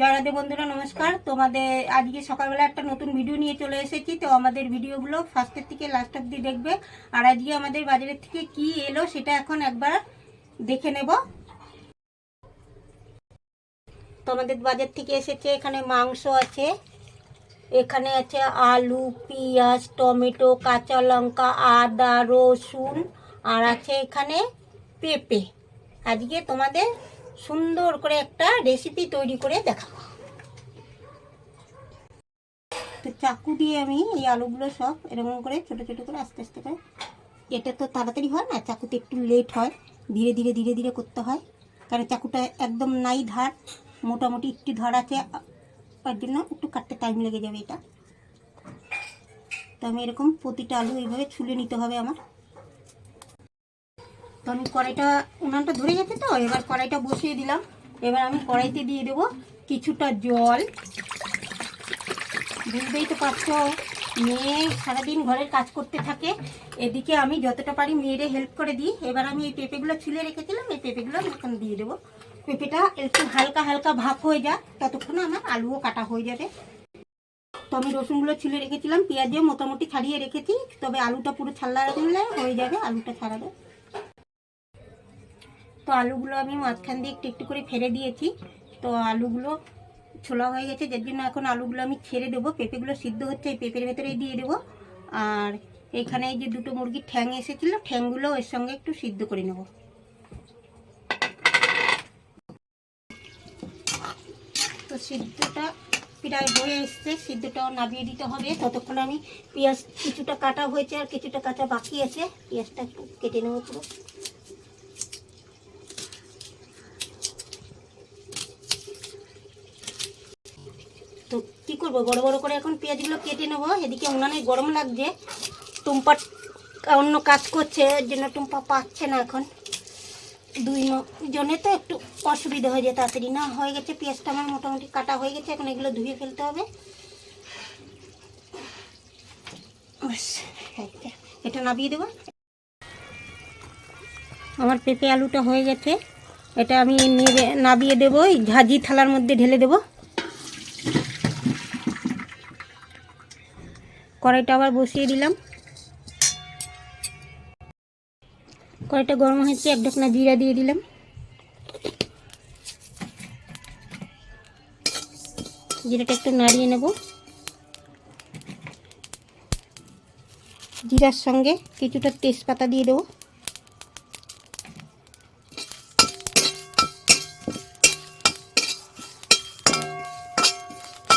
জয় রাধে বন্ধুরা, নমস্কার। তোমাদের আজকে সকালবেলা একটা নতুন ভিডিও নিয়ে চলে এসেছি। তো আমাদের ভিডিওগুলো ফার্স্টের থেকে লাস্ট অব্দি দেখবে। আর আজকে আমাদের বাজারের থেকে কি এলো সেটা এখন একবার দেখে নেব। তো আমাদের বাজার থেকে এসেছে, এখানে মাংস আছে। এখানে আছে আলু, পেঁয়াজ, টমেটো, কাঁচা লঙ্কা, আদা, রসুন। আর আছে এখানে পেঁপে। আজকে তোমাদের সুন্দর করে একটা রেসিপি তৈরি করে দেখাবো। তো চাকু দিয়ে আমি এই আলুগুলো সব এরকম করে ছোট ছোট করে আস্তে আস্তে করে এটা তো তাড়াতাড়ি হয় না, চাকুতে একটু লেট হয়, ধীরে ধীরে ধীরে ধীরে করতে হয়। কারণ চাকুটা একদম নাই ধার, মোটামুটি একটু ধার আছে, তার জন্য একটু কাটতে টাইম লেগে যাবে এটা। তো আমি এরকম প্রতিটা আলু এইভাবে ছুলে নিতে হবে আমার। আমি কড়াইটা, উনানটা ধরে গেছে তো, এবার কড়াইটা বসিয়ে দিলাম। এবার আমি কড়াইতে দিয়ে দেবো কিছুটা জল। বুঝতেই তো পারছ, মেয়ে সারাদিন ঘরের কাজ করতে থাকে। এদিকে আমি যতটা পারি মেয়েরে হেল্প করে দিই। এবার আমি এই পেঁপেগুলো ছুলে রেখেছিলাম, এই পেঁপেগুলো আমি এখন দিয়ে দেবো। পেঁপেটা একটু হালকা হালকা ভাপ হয়ে যায় ততক্ষণে আমার আলুও কাটা হয়ে যাবে। তো আমি রসুনগুলো ছিলে রেখেছিলাম, পেঁয়াজও মোটামুটি ছাড়িয়ে রেখেছি, তবে আলুটা পুরো ছাড়লা রাখলে হয়ে যাবে, আলুটা ছাড়াবে। তো আলুগুলো আমি মাঝখান দিয়ে একটু একটু করে ফেলে দিয়েছি। তো আলুগুলো ছোলা হয়ে গেছে, যার জন্য এখন আলুগুলো আমি ছেড়ে দেবো। পেঁপেগুলো সিদ্ধ হচ্ছে, এই পেঁপের ভেতরেই দিয়ে দেবো। আর এখানে যে দুটো মুরগির ঠ্যাং এসেছিল, ঠ্যাংগুলো এর সঙ্গে একটু সিদ্ধ করে নেব। তো সিদ্ধটা প্রায় হয়ে এসছে, সিদ্ধটাও নামিয়ে দিতে হবে। ততক্ষণ আমি পেঁয়াজ কিছুটা কাটা হয়েছে আর কিছুটা কাঁচা বাকি আছে। পেঁয়াজটা একটু কেটে নেব পুরো। তো কি করব? বড় বড় করে এখন পেঁয়াজগুলো কেটে নেব। এদিকে উনানে গরম লাগছে। টুম্পা অন্য কাজ করছে, এর জন্য টুম্পা পাচ্ছে না এখন। দুই জনে তো একটু অসুবিধা হয়ে যায় তাড়াতাড়ি। না, হয়ে গেছে, পেঁয়াজটা আমার মোটামুটি কাটা হয়ে গেছে। এখন এগুলো ধুয়ে ফেলতে হবে। এটা নাবিয়ে দেবো। আমার পেঁপে আলুটা হয়ে গেছে। এটা আমি নিয়ে নাবিয়ে দেবো। এই ঝাঁঝি থালার মধ্যে ঢেলে দেবো। কড়াইটা আবার বসিয়ে দিলাম। কড়াইটা গরম হয়েছে, এক ঢাকনা জিরা দিয়ে দিলাম। জিরাটা একটু নাড়িয়ে নেব। জিরার সঙ্গে কিছুটা তেজপাতা দিয়ে দেবো।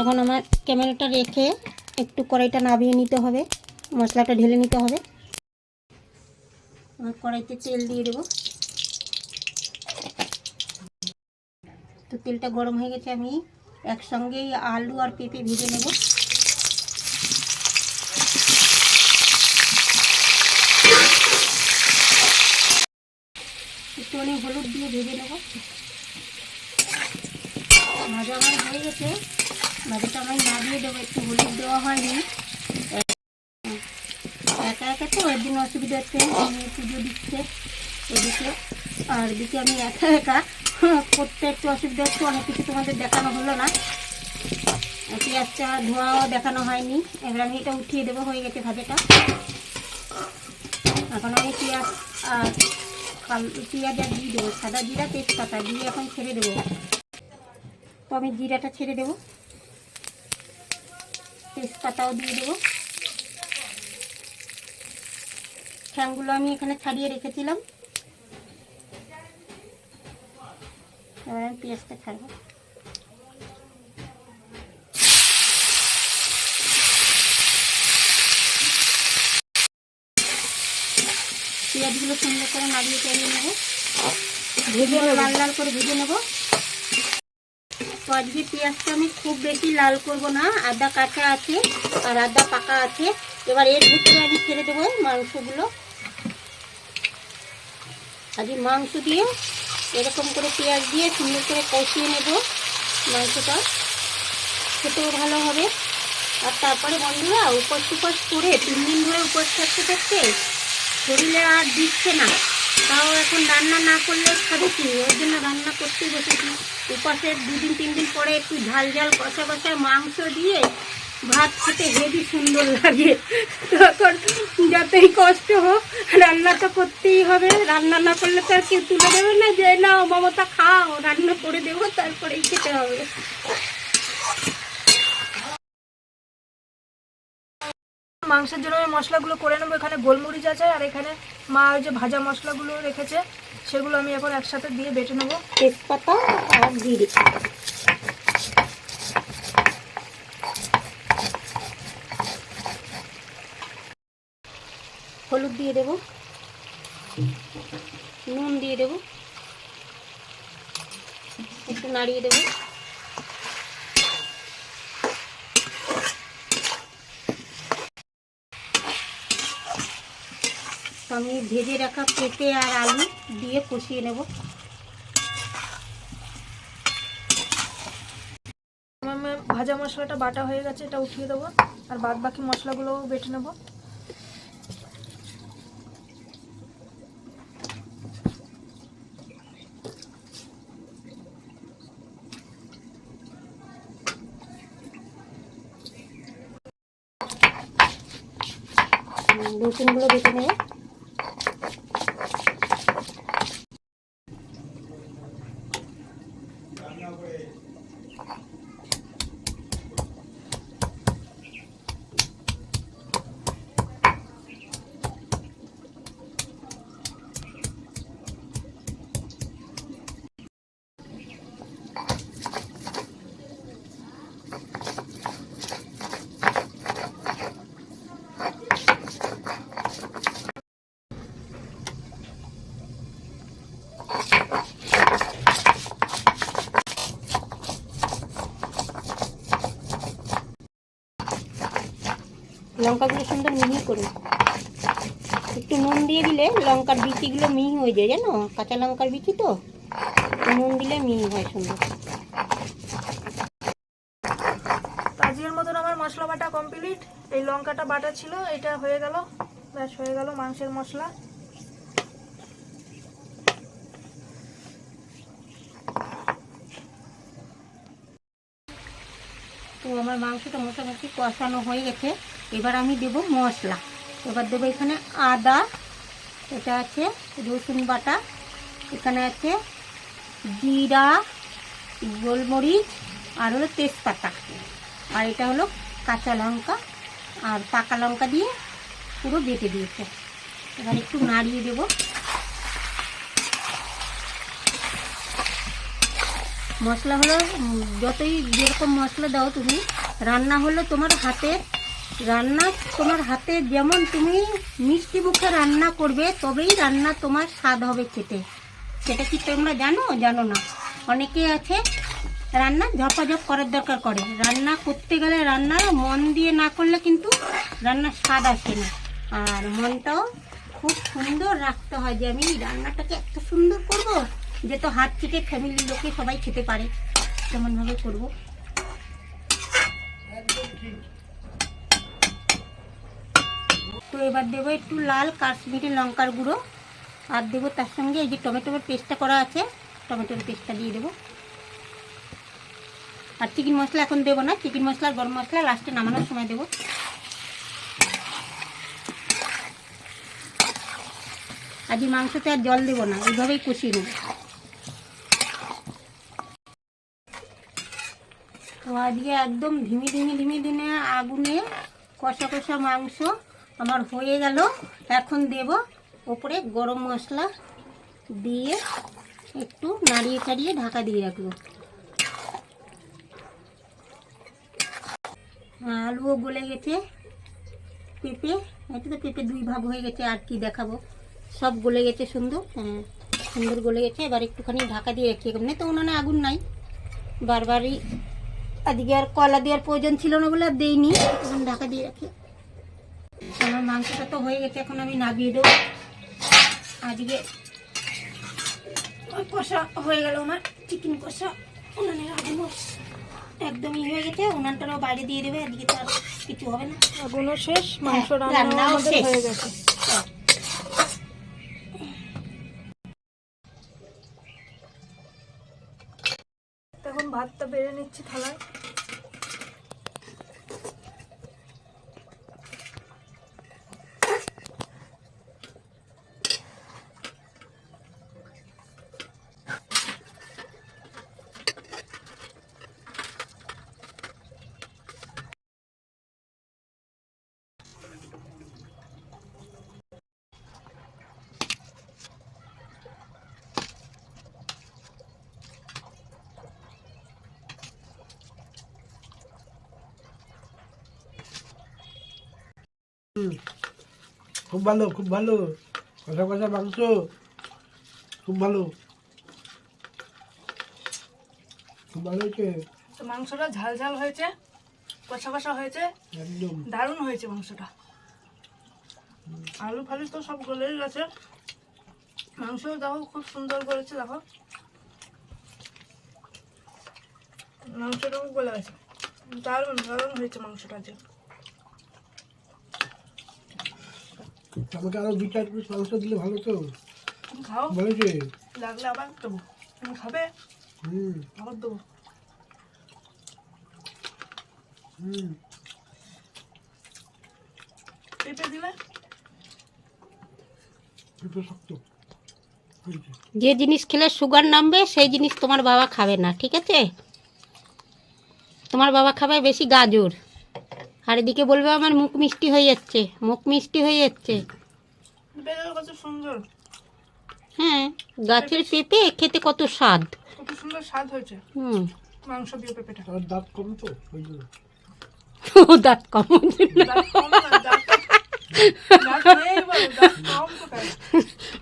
এখন আমার ক্যামেরাটা রেখে একটু কড়াইটা নামিয়ে নিতে হবে, মশলাটা ঢেলে নিতে হবে। আমার কড়াইতে তেল দিয়ে দেবো। তো তেলটা গরম হয়ে গেছে, আমি একসঙ্গেই আলু আর পেঁপে ভেজে নেব। একটু হলুদ দিয়ে ভেজে নেব। ভাজা আমার হয়ে গেছে। ভাজাটা আমি না দিয়ে দেবো, একটু হলুদ দেওয়া হয়নি। একা একা তো এর জন্য অসুবিধা হচ্ছে পুজো দিচ্ছে এদিকে। আর এদিকে আমি একা একা করতে একটু অসুবিধা হচ্ছে, অনেক কিছু তোমাদের দেখানো হলো না। পেঁয়াজটা ধোয়াও দেখানো হয়নি। এবার আমি এটা উঠিয়ে দেবো, হয়ে গেছে ভাজাটা। এখন আমি পেঁয়াজ আর পেঁয়াজ আর দিয়ে দেবো, সাদা জিরা, তেজপাতা দিয়ে এখন ছেড়ে দেবো। তো আমি জিরাটা ছেড়ে দেবো। তেজপাতাও দিয়ে দেবো। ঠ্যাংগুলো আমি এখানে ছাড়িয়ে রেখেছিলাম। এবার আমি পেঁয়াজটা ছাড়বো। পেঁয়াজগুলো সুন্দর করে নাড়িয়ে চালিয়ে নেব। ভেজে লাল লাল করে ভেজে নেব। আজকে পেঁয়াজটা আমি খুব বেশি লাল করব না, আদা কাঁচা আছে আর আদা পাকা আছে। এবার এর ভিতরে আমি ছেড়ে দেবো মাংসগুলো। আজকে মাংস দিয়ে এরকম করে পেঁয়াজ দিয়ে সুন্দর করে কষিয়ে নেব মাংসটা। খেতেও ভালো হবে। আর তারপরে বন্ধুরা উপোস টুপাস করে তিন দিন ধরে উপোস থাকতে থাকতে শরীরে আর দিচ্ছে না। তাও এখন রান্না না করলে খাবে কি? ওই জন্য রান্না করতেই বসেছি উপাসে দুদিন তিন দিন পরে একটু ঝাল ঝাল কষা কষা মাংস দিয়ে ভাত খেতে হেবি সুন্দর লাগে। তখন যতই কষ্ট হোক, রান্না তো করতেই হবে। রান্না না করলে তো আর কেউ তুলে দেবে না যে না মমতা, খাও, রান্না করে দেবো, তারপরেই খেতে হবে। মাংসের জন্য আমি মশলাগুলো করে নেব। এখানে গোলমরিচ আছে আর এখানে মা ওই যে ভাজা মশলাগুলো রেখেছে, সেগুলো আমি এখন একসাথে দিয়ে বেটে নেব। তেজপাতা আর জিরে। হলুদ দিয়ে দেব। নুন দিয়ে দেব। একটু নাড়িয়ে দেব। তো আমি ভেজে রাখা পেঁপে আর আলু দিয়ে কষিয়ে নেব। আমার ভাজা মশলাটা বাটা হয়ে গেছে এটা উঠিয়ে দেবো। আর বাদ বাকি মশলাগুলোও বেটে নেব। রসুনগুলো বেটে নেব। লঙ্কাগুলো সুন্দর মিহি করে। একটু নুন দিয়ে দিলে লঙ্কার বিচিগুলো মিহি হয়ে যায়, জানো? কাঁচা লঙ্কার বিচি তো? নুন দিলে মিহি হয় সুন্দর। আজকের মতন আমার মশলা বাটা কমপ্লিট। এই লঙ্কাটা বাটা ছিল, এটা হয়ে গেল। ব্যাস, হয়ে গেল মাংসের মশলা। আমার মাংসটা মোটামুটি কষানো হয়ে গেছে। এবার আমি দেব মশলা। এবার দেবো এখানে আদা, এটা আছে রসুন বাটা, এখানে আছে জিরা, গোলমরিচ, আর হলো তেজপাতা। আর এটা হলো কাঁচা লঙ্কা। আর পাকা লঙ্কা দিয়ে পুরো বেটে দিয়েছে। এবার একটু নাড়িয়ে দেবো। মশলা হলো যতই যেরকম মশলা দাও তুমি, রান্না হলো তোমার হাতে, রান্না তোমার হাতে যেমন তুমি মিষ্টি মুখে রান্না করবে, তবেই রান্না তোমার স্বাদ হবে খেতে। সেটা কি তোমরা জানো? জানো না। অনেকে আছে, রান্না ঝপাঝপ করার দরকার করে। রান্না করতে গেলে রান্না মন দিয়ে না করলে কিন্তু রান্নার স্বাদ আসে না। আর মনটাও খুব সুন্দর রাখতে হয় যে আমি রান্নাটাকে এত সুন্দর করব যে তো হাত থেকে ফ্যামিলির লোকে সবাই খেতে পারে তেমনভাবে করব? তো এবার দেবো একটু লাল কাশ্মীরি লঙ্কার গুঁড়ো, আর দেবো তার সঙ্গে এই যে টমেটোর পেস্টটা করা আছে, টমেটোর পেস্টটা দিয়ে দেবো। আর চিকেন মশলা এখন দেবো না, চিকেন মশলা আর গরম মশলা লাস্টে নামানোর সময় দেবো। আজ মাংসতে আর জল দেবো না, এইভাবেই কষিয়ে নেব। তো আজকে একদম ধিমি ধিমি ধিমি ধিমে আগুনে কষা কষা মাংস আমার হয়ে গেল। এখন দেব ওপরে গরম মশলা দিয়ে একটু নাড়িয়ে চাড়িয়ে ঢাকা দিয়ে রাখব। আলুও গলে গেছে, পেঁপে এটা তো পেঁপে দুই ভাগ হয়ে গেছে, আর কি দেখাবো। সব গলে গেছে সুন্দর হ্যাঁ সুন্দর গলে গেছে। এবার একটুখানি ঢাকা দিয়ে রাখি এমনি তো উনানে আগুন নাই। বারবারই আজকে আর কলা দেওয়ার প্রয়োজন ছিল না বলে আর দিইনি। এখন ঢাকা দিয়ে রাখি। আমার মাংসটা তো হয়ে গেছে এখন আমি নাগিয়ে দেবো। আজকে কষা হয়ে গেল আমার চিকেন কষা। উনানের আগুন একদমই হয়ে গেছে উনানটারও বাইরে দিয়ে দেবে আজকে তো আর কিছু হবে না। আগুনও শেষ মাংস হ্যাঁ, রান্নাও হয়ে গেছে। এখন ভাতটা বেড়ে নিচ্ছি থালায়। খুব ভালো খুব ভালো। কষা কষা মাংস খুব ভালো। খুব ভালো হয়েছে? তো মাংসটা ঝাল ঝাল হয়েছে কষা কষা হয়েছে একদম। দারুণ হয়েছে মাংসটা। আলু ফালু তো সব গলেই গেছে। মাংস দেখো খুব সুন্দর করেছে দেখো। মাংসটাও গলে গেছে। দারুণ দারুণ হয়েছে মাংসটা যে। আমাকে আরও দু চার পিস মাংস দিলে ভালো তো। খাও। হয়েছে লাগলে আবার দেবো। তুমি খাবে? হুম। আবার দেবো। হুম। পেঁপে দিলে? একটু শক্ত। যে জিনিস খেলে সুগার নামবে সেই জিনিস তোমার বাবা খাবে না ঠিক আছে? তোমার বাবা খাবে বেশি গাজর। আর এদিকে বলবে আমার মুখ মিষ্টি হয়ে যাচ্ছে মুখ মিষ্টি হয়ে যাচ্ছে। কত সুন্দর। হ্যাঁ গাছের পেঁপে খেতে কত স্বাদ। কত সুন্দর স্বাদ হয়েছে। হুম। মাংস দিয়ে পেঁপেটা। আর দাঁত কম তো ওই জন্য। ও দাঁত কম দাঁত কম দাঁত বলো, দাঁত কম কোথায়?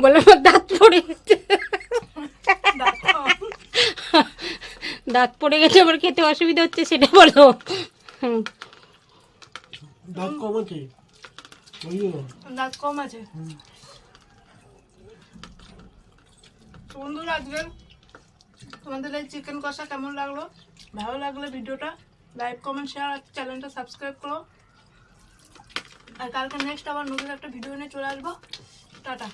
বলে আমার দাঁত পড়ে গেছে। দাঁত পড়ে গেছে আমার খেতে অসুবিধা হচ্ছে সেটা বলো। হুম। দাঁত কম আছে। দাঁত কম আছে। বন্ধুরা আজকের তোমাদের এই চিকেন কষা কেমন লাগল? ভালো লাগলে ভিডিওটা লাইক কমেন্ট শেয়ার আর চ্যানেলটা সাবস্ক্রাইব করো। আর কালকে নেক্সট আবার নতুন একটা ভিডিও নিয়ে চলে আসব। টাটা।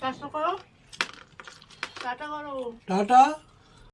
টাটা করো। টাটা করো। টাটা।